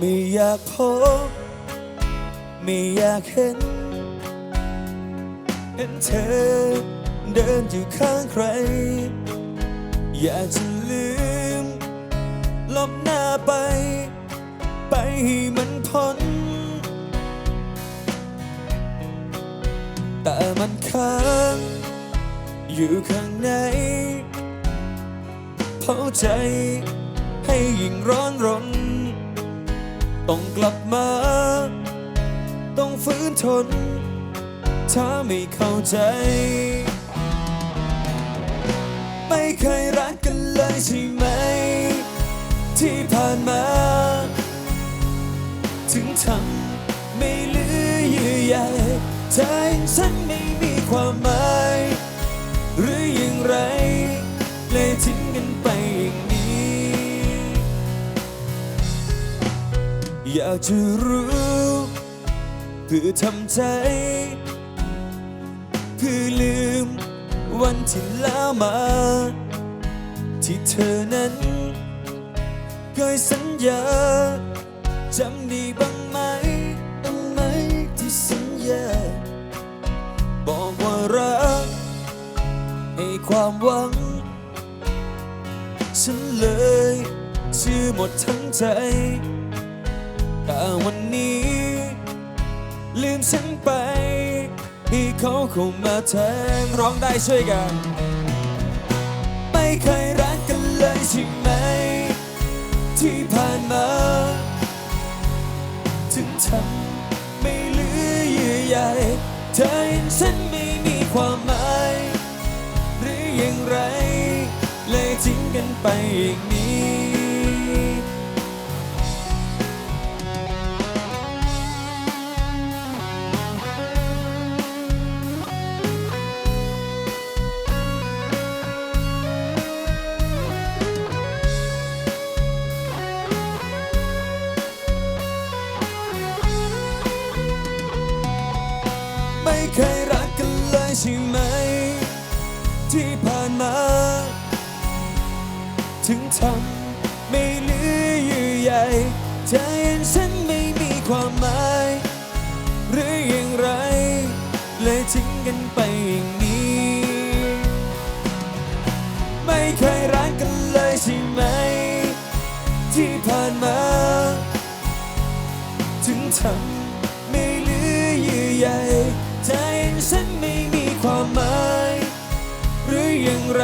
ไม่อยากพบไม่อยากเห็น เห็นเธอเดินอยู่ข้างใคร อยากจะลืม ลบหน้าไป ไปให้มันพ้น แต่มันค้างอยู่ข้างในเผาใจให้ยิ่งร้อนรน ต้องกลับมา ต้องฝืนทน ถ้าไม่เข้าใจ ไม่เคยรักกันเลยใช่ไหม ที่ผ่านมา ถึงทำไม่เหลือเยื่อใยใจฉันไม่มีความหมาย อยากจะรู้เพื่อทำใจ เพื่อลืมวันที่แล้วมา ที่เธอนั้นเคยสัญญาจำได้บ้างไหมบ้างไหมที่สัญญา บอกว่ารัก ให้ความหวัง ฉันเลยเชื่อหมดทั้งใจ แต่วันนี้ ลืมฉันไปให้เขาเข้ามาแทนร้องได้ช่วยกัน ไม่เคยรักกันเลยใช่ไหม ที่ผ่านมา ถึงทำไม่เหลือเยื่อใยเธอเห็นฉันไม่มีความหมาย หรืออย่างไร เลยทิ้งกันไปอย่างนี้ ใช่ไหม ที่ผ่านมา ถึงทำไม่เหลือเยื่อใยใจเห็นฉันไม่มีความหมาย หรืออย่างไร เลยทิ้งกันไปอย่างนี้ ไม่เคยรักกันเลยใช่ไหม ที่ผ่านมา ถึงทำไม่เหลือเยื่อใยใจฉัน อย่างไร